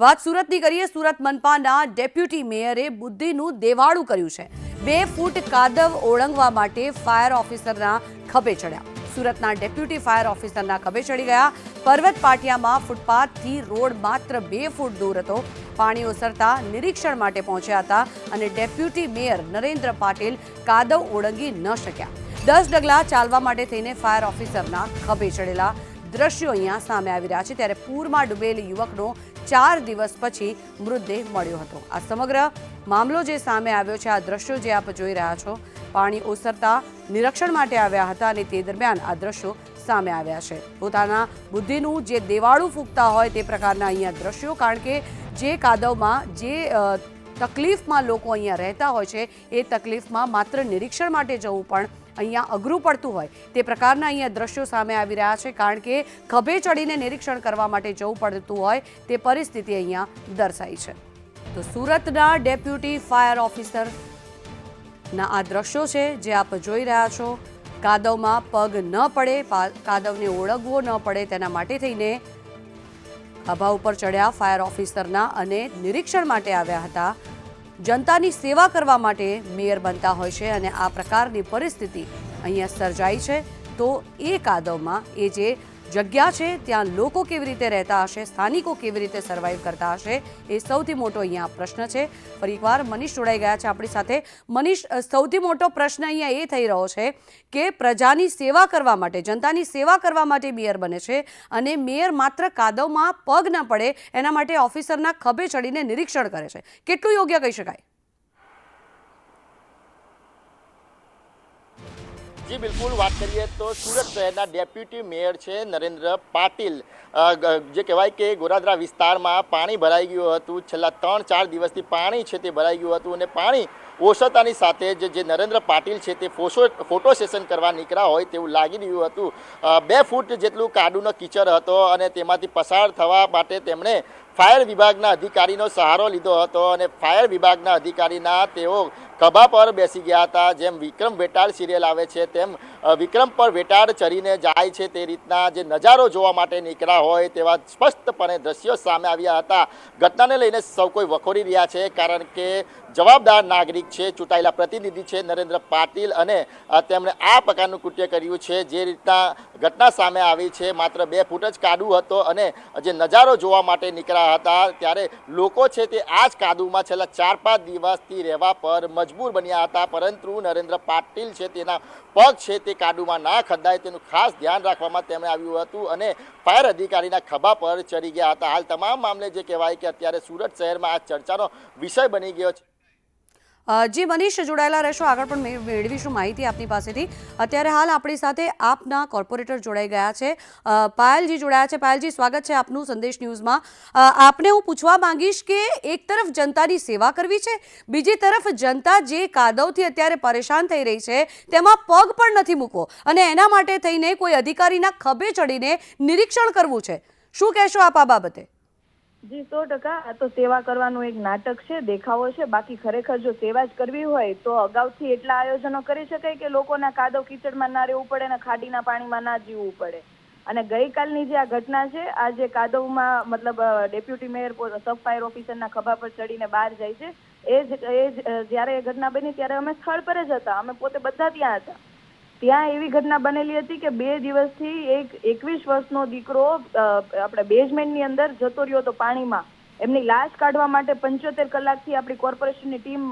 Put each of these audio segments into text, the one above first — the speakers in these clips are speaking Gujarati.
વાત સુરતની કરીએ, સુરત મનપાના ડેપ્યુટી મેયરે બુદ્ધિનું દેવાળું કર્યું છે. બે ફૂટ કાદવ ઓળંગવા માટે ફાયર ઓફિસરના ખભે ચડ્યા. સુરતના ડેપ્યુટી ફાયર ઓફિસરના ખભે ચડી ગયા. પર્વત પાટિયામાં ફૂટપાથથી રોડ માત્ર બે ફૂટ દૂર હતો. પાણી ઓસરતા નિરીક્ષણ માટે પહોંચ્યા હતા અને ડેપ્યુટી મેયર નરેન્દ્ર પાટીલ કાદવ ઓળંગી ન શક્યા. દસ ડગલા ચાલવા માટે થઈને ફાયર ઓફિસરના ખભે ચડેલા દ્રશ્યો અહીંયા સામે આવી રહ્યા છે. ત્યારે પૂરમાં ડૂબેલ યુવકનો ચાર દિવસ પછી મૃતદેહ મળ્યો હતો. આ સમગ્ર મામલો જે સામે આવ્યો છે, આ દ્રશ્યો જે આપ જોઈ રહ્યા છો, પાણી ઓસરતા નિરીક્ષણ માટે આવ્યા હતા અને તે દરમિયાન આ દ્રશ્યો સામે આવ્યા છે. પોતાના બુદ્ધિનું જે દેવાળું ફૂંકતા હોય તે પ્રકારના અહીંયા દ્રશ્યો, કારણ કે જે કાદવમાં જે તકલીફમાં લોકો અહીંયા રહેતા હોય છે, એ તકલીફમાં માત્ર નિરીક્ષણ માટે જવું પણ અહીંયા અઘરું પડતું હોય. તે પ્રકારના અહીંયા દ્રશ્યો સામે આવી રહ્યા છે, કારણ કે ખભે ચડીને નિરીક્ષણ કરવા માટે જવું પડતું હોય તે પરિસ્થિતિ અહીંયા દર્શાઈ છે. તો સુરતના ડેપ્યુટી ફાયર ઓફિસર ના આ દ્રશ્યો છે, જે આપ જોઈ રહ્યા છો. કાદવમાં પગ ન પડે કાદવને ઓળગવો ન પડે તેના માટે થઈને ખભા ઉપર ચડ્યા ફાયર ઓફિસરના અને નિરીક્ષણ માટે આવ્યા હતા જનતાની સેવા કરવા માટે મેયર બનતા હોય છે અને આ પ્રકારની પરિસ્થિતિ અહીંયા સર્જાઈ છે. તો એ કાદવમાં એ જે જગ્યા છે, ત્યાં લોકો કેવી રીતે રહેતા હશે, સ્થાનિકો કેવી રીતે સર્વાઈવ કરતા હશે, એ સૌથી મોટો અહીંયા પ્રશ્ન છે. ફરી એકવાર મનીષ જોડાઈ ગયા છે આપણી સાથે. મનીષ સૌથી મોટો પ્રશ્ન અહીંયા એ થઈ રહ્યો છે કે પ્રજાની સેવા કરવા માટે, જનતાની સેવા કરવા માટે મેયર બને છે અને મેયર માત્ર કાદવમાં પગ ન પડે, એના માટે ઓફિસરના ખભે ચડીને નિરીક્ષણ કરે છે. કેટલું યોગ્ય કહી શકાય? જી, બિલકુલ. વાત કરીએ તો સુરત શહેરના ડેપ્યુટી મેયર છે નરેન્દ્ર પાટીલ. જે કહેવાય કે ગોરાદરા વિસ્તારમાં પાણી ભરાઈ ગયું હતું. છેલ્લા ત્રણ, ચાર દિવસથી પાણી છે તે ભરાઈ ગયું હતું અને પાણી ઓસતાની સાથે જ નરેન્દ્ર પાટીલ છે તે ફોટો ફોટો સેશન કરવા નીકળ્યા હોય તેવું લાગી રહ્યું હતું. બે ફૂટ જેટલું કાડુનો કિચર હતો અને તેમાંથી પસાર થવા માટે તેમણે ફાયર વિભાગના અધિકારીનો સહારો લીધો હતો અને ફાયર વિભાગના અધિકારીના તેઓ ખભા પર બેસી ગયા હતા. જેમ વિક્રમ વેટાળ સિરિયલ આવે છે, તેમ વિક્રમ પર વેટાળ ચડીને જાય છે તે રીતના જે નજારો જોવા માટે નીકળ્યા હોય તેવા સ્પષ્ટપણે દ્રશ્યો સામે આવ્યા હતા. ઘટનાને લઈને સૌ કોઈ વખોડી રહ્યા છે, કારણ કે જવાબદાર નાગરિક છે, ચૂંટાયેલા પ્રતિનિધિ છે નરેન્દ્ર પાટીલ અને તેમણે આ પ્રકારનું કૃત્ય કર્યું છે. જે રીતના ઘટના સામે આવી છે, માત્ર બે ફૂટ જ કાદુ હતો અને જે નજારો જોવા માટે નીકળ્યા હતા, ત્યારે લોકો છે તે આ જ કાદુમાં છેલ્લા ચાર પાંચ દિવસથી રહેવા પર મજબૂર બન્યા હતા, પરંતુ નરેન્દ્ર પાટીલ છે તેના પગ છે તે કાડુમાં ના ખદાય તેનું ખાસ ધ્યાન રાખવામાં તેમણે આવ્યું હતું અને ફાયર અધિકારીના ખભા પર ચડી ગયા હતા. હાલ તમામ મામલે જે કહેવાય કે અત્યારે સુરત શહેરમાં આ ચર્ચાનો વિષય બની ગયો છે. જી, મનીષ જોડાયેલા રહેશો. આગળ પણ મેળવીશું માહિતી આપની પાસેથી. અત્યારે હાલ આપણી સાથે આપના કોર્પોરેટર જોડાઈ ગયા છે. પાયલજી જોડાયા છે. પાયલજી, સ્વાગત છે આપનું સંદેશ ન્યૂઝમાં. આપને હું પૂછવા માંગીશ કે એક તરફ જનતાની સેવા કરવી છે, બીજી તરફ જનતા જે કાદવથી અત્યારે પરેશાન થઈ રહી છે, તેમાં પગ પણ નથી મૂકવો. અને એના માટે થઈને કોઈ અધિકારીના ખભે ચડીને નિરીક્ષણ કરવું છે. શું કહેશો આપ આ બાબતે? જી, સો ટકા. આ તો સેવા કરવાનું એક નાટક છે, દેખાવો છે. બાકી ખરેખર જો સેવા જ કરવી હોય, તો અગાઉથી એટલા આયોજનો કરી શકાય કે લોકોના કાદવ કીચડમાં ના રહેવું પડે અને ખાડીના પાણીમાં ના જીવવું પડે. અને ગઈકાલની જે આ ઘટના છે, આ જે કાદવમાં મતલબ ડેપ્યુટી મેયર સબ ફાયર ઓફિસરના ખભા પર ચડીને બહાર જાય છે, એ જ એ જ જ્યારે એ ઘટના બની, ત્યારે અમે સ્થળ પર જ હતા. અમે પોતે બધા ત્યાં હતા. ત્યાં એવી ઘટના બનેલી હતી કે બે દિવસથી એક એકવીસ વર્ષનો દીકરો આપણે બેઝમેન્ટની અંદર જતો રહ્યો હતો પાણીમાં. એમની લાશ કાઢવા માટે પંચોતેર કલાકથી આપણી કોર્પોરેશનની ટીમ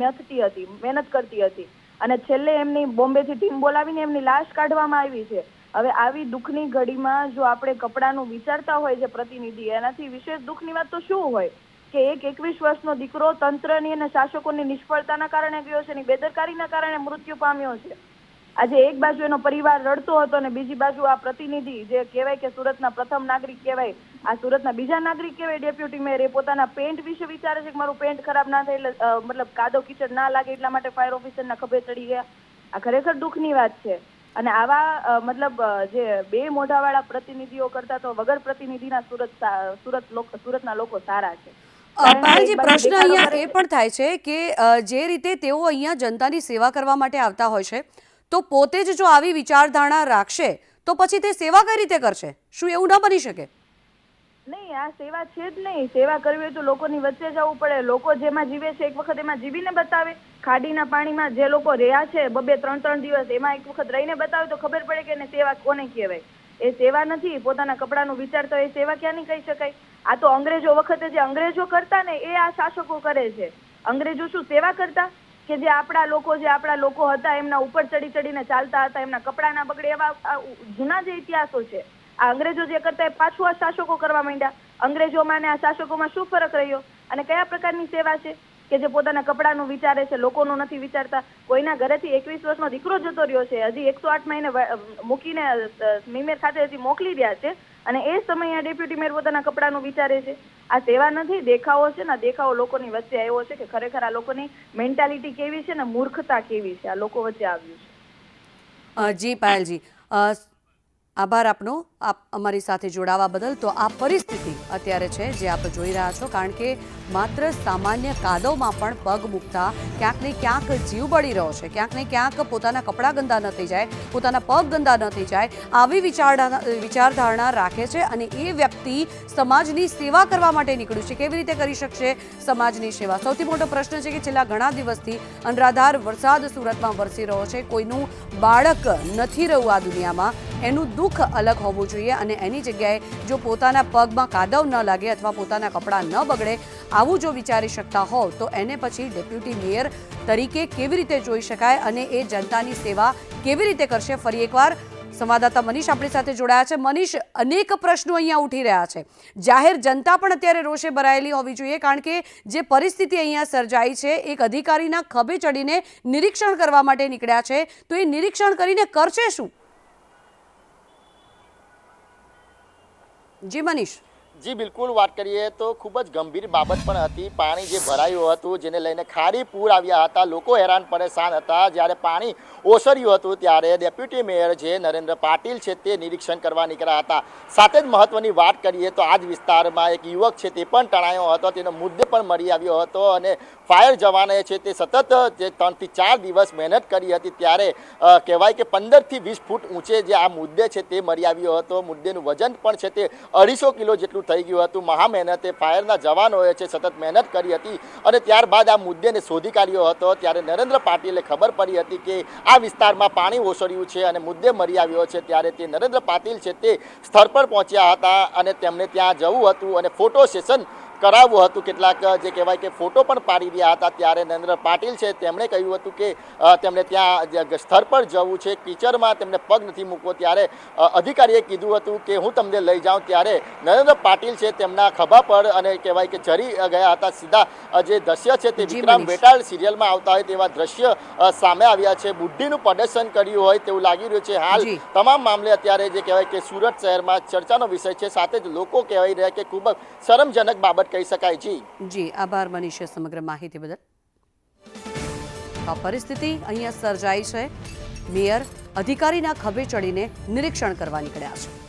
મથતી હતી, મહેનત કરતી હતી. અને છેલ્લે એમની બોમ્બેથી ટીમ બોલાવીને એમની લાશ કાઢવામાં આવી છે. હવે આવી દુઃખની ઘડીમાં જો આપણે કપડાનું વિચારતા હોય છે પ્રતિનિધિ, એનાથી વિશેષ દુઃખની વાત તો શું હોય? કે એક એકવીસ વર્ષનો દીકરો તંત્રની અને શાસકોની નિષ્ફળતાના કારણે ગયો છે એની બેદરકારીના કારણે મૃત્યુ પામ્યો છે. આજે એક બાજુ એનો પરિવાર રડતો હતો અને બીજી બાજુ આ પ્રતિનિધિ જે કહેવાય કે સુરતના પ્રથમ નાગરિક કહેવાય આ સુરતના બીજા નાગરિક કહેવાય ડેપ્યુટી મેયર એ પોતાના પેન્ટ વિશે વિચારે છે કે મારું પેન્ટ ખરાબ ના થાય એટલે મતલબ કાદો કીચડ ના લાગે એટલા માટે ફાયર ઓફિસરના ખભે ચડી ગયા. આ ખરેખર દુઃખની વાત છે. અને આવા મતલબ જે બે મોઢાવાળા પ્રતિનિધિઓ કરતા તો વગર પ્રતિનિધિના સુરત સુરત લોકો સુરતના લોકો સારા છે. બાજુ પ્રશ્ન અહીંયા એ પણ થાય છે કે જે રીતે તેઓ અહીંયા જનતાની સેવા કરવા માટે આવતા હોય છે તો પોતે જ જો આવી વિચારધારણા રાખશે, તો પછી તે સેવા કઈ રીતે કરશે? શું એવું ન બની શકે? નહીં, આ સેવા છે જ નહીં. સેવા કરવી હોય તો લોકોની વચ્ચે જવું પડે. લોકો જેમાં જીવે છે, એક વખત એમાં જીવીને બતાવે. ખાડીના પાણીમાં જે લોકો રહ્યા છે, બબે ત્રણ ત્રણ દિવસ, એમાં એક વખત રહીને બતાવે તો ખબર પડે કે એને સેવા કોને કહેવાય. એ સેવા નથી, પોતાના કપડાનું વિચારતા એ સેવા ક્યાં નહીં કહી શકાય? આ તો અંગ્રેજો વખતે જે અંગ્રેજો કરતા ને, એ આ શાસકો કરે છે. અંગ્રેજો શું સેવા કરતા? કે જે આપણા લોકો જે આપણા લોકો હતા, એમના ઉપર ચડી ચડીને ચાલતા હતા, એમના કપડા ના બગડે એવા જૂના જે ઇતિહાસો છે, આ અંગ્રેજો જે કરતા એ પાછું આ શાસકો કરવા માંડ્યા. અંગ્રેજોમાં ને આ શાસકોમાં શું ફરક રહ્યો? અને કયા પ્રકારની સેવા છે? કે જે પોતાના કપડાનું વિચારે છે, લોકોનું નથી વિચારતા. કોઈના ઘરેથી એકવીસ વર્ષનો દીકરો જતો રહ્યો છે, હજી એકસો આઠ મહિને મૂકીને મીમેર ખાતે હજી મોકલી રહ્યા છે. અને એ સમયે આ ડેપ્યુટી મેયર પોતાના કપડાનું વિચારે છે. આ સેવા નથી, દેખાવો છે ને દેખાવો લોકોની વચ્ચે આવ્યો છે કે ખરેખર આ લોકોની મેન્ટાલિટી કેવી છે ને મૂર્ખતા કેવી છે? આ લોકો વચ્ચે આવ્યું છે. જી પાયલજી. આભાર આપનો. આપ અમારી સાથે જોડાવા બદલ તો આ પરિસ્થિતિ અત્યારે છે જે આપ જોઈ રહ્યા છો, કારણ કે માત્ર સામાન્ય કાદવમાં પણ પગ મૂકતા ક્યાંક ને ક્યાંક જીવ બળી રહ્યો છે. ક્યાંક ને ક્યાંક પોતાના કપડાં ગંદા ન થઈ જાય, પોતાના પગ ગંદા ન થઈ જાય, આવી વિચારધારણા વિચારધારણા રાખે છે અને એ વ્યક્તિ સમાજની સેવા કરવા માટે નીકળ્યું છે. કેવી રીતે કરી શકશે સમાજની સેવા? સૌથી મોટો પ્રશ્ન છે કે છેલ્લા ઘણા દિવસથી અનરાધાર વરસાદ સુરતમાં વરસી રહ્યો છે. કોઈનું બાળક નથી રહ્યું આ દુનિયામાં. એનું દુઃખ અલગ હોવું જોઈએ અને એની જગ્યાએ જો પોતાના પગમાં કાદવ ન લાગે અથવા પોતાના કપડાં ન બગડે આવું જો વિચારી શકતા હોવ, તો એને પછી ડેપ્યુટી મેયર તરીકે કેવી રીતે જોઈ શકાય અને એ જનતાની સેવા કેવી રીતે કરશે? ફરી એકવાર સંવાદદાતા મનીષ આપણી સાથે જોડાયા છે. મનીષ, અનેક પ્રશ્નો અહીંયા ઉઠી રહ્યા છે. જાહેર જનતા પણ અત્યારે રોષે ભરાયેલી હોવી જોઈએ, કારણ કે જે પરિસ્થિતિ અહીંયા સર્જાઈ છે, એક અધિકારીના ખભે ચડીને નિરીક્ષણ કરવા માટે નીકળ્યા છે. તો એ નિરીક્ષણ કરીને કરશે શું? જી મનીષ. જી, બિલકુલ, વાત કરીએ તો ખૂબ જ ગંભીર બાબત પણ હતી. પાણી જે ભરાયું હતું, જેને લઈને ખારી પૂર આવ્યા હતા, લોકો હેરાન પરેશાન હતા. જ્યારે પાણી ઓસર્યું હતું, ત્યારે ડેપ્યુટી મેયર જે નરેન્દ્ર પાટીલ છે તે નિરીક્ષણ કરવા નીકળ્યા હતા. સાથે જ મહત્વની વાત કરીએ તો આ જ વિસ્તારમાં એક યુવક છે તે પણ તણાયો હતો. તેનો મુદ્દે પણ મળી આવ્યો હતો અને ફાયર જવાને છે તે સતત જે ત્રણથી ચાર દિવસ મહેનત કરી હતી, ત્યારે કહેવાય કે પંદરથી વીસ ફૂટ ઊંચે જે આ મુદ્દે છે તે મળી આવ્યો હતો. મુદ્દેનું વજન પણ છે તે અઢીસો કિલો જેટલું થઈ ગયું હતું. મહા મહેનતે ફાયરના જવાનોએ છે સતત મહેનત કરી હતી અને ત્યારબાદ આ મુદ્દેને શોધી કાઢ્યો હતો, ત્યારે નરેન્દ્ર પાટીલે ખબર પડી હતી કે આ વિસ્તારમાં પાણી ઓસર્યું છે અને મુદ્દે મરી આવ્યો છે, ત્યારે તે નરેન્દ્ર પાટીલ છે તે સ્થળ પર પહોંચ્યા હતા અને તેમને ત્યાં જવું હતું અને ફોટો સેશન કરાવવું હતું. કેટલાક જે કહેવાય કે ફોટો પણ પાડી રહ્યા હતા. ત્યારે નરેન્દ્ર પાટીલ છે તેમણે કહ્યું હતું કે તેમણે ત્યાં સ્થળ પર જવું છે. કિચરમાં તેમને પગ નથી મૂકવો. ત્યારે અધિકારીએ કીધું હતું કે હું તમને લઈ જાઉં. ત્યારે નરેન્દ્ર પાટીલ છે તેમના ખભા પર અને કહેવાય કે ચરી ગયા હતા. સીધા જે દ્રશ્ય છે તે વિક્રમ. બેટાળ સિરિયલમાં આવતા હોય તેવા દ્રશ્ય સામે આવ્યા છે. બુદ્ધિનું પ્રદર્શન કર્યું હોય તેવું લાગી રહ્યું છે. હાલ તમામ મામલે અત્યારે જે કહેવાય કે સુરત શહેરમાં ચર્ચાનો વિષય છે. સાથે જ લોકો કહેવાય રહ્યા કે ખૂબ જ શરમજનક બાબત કહી શકાય જી. જી, આભાર મનીષે સમગ્ર માહિતી બદલ. આ પરિસ્થિતિ અહીંયા સર્જાઈ છે. મેયર અધિકારીના ખભે ચડીને નિરીક્ષણ કરવા નીકળ્યા છે.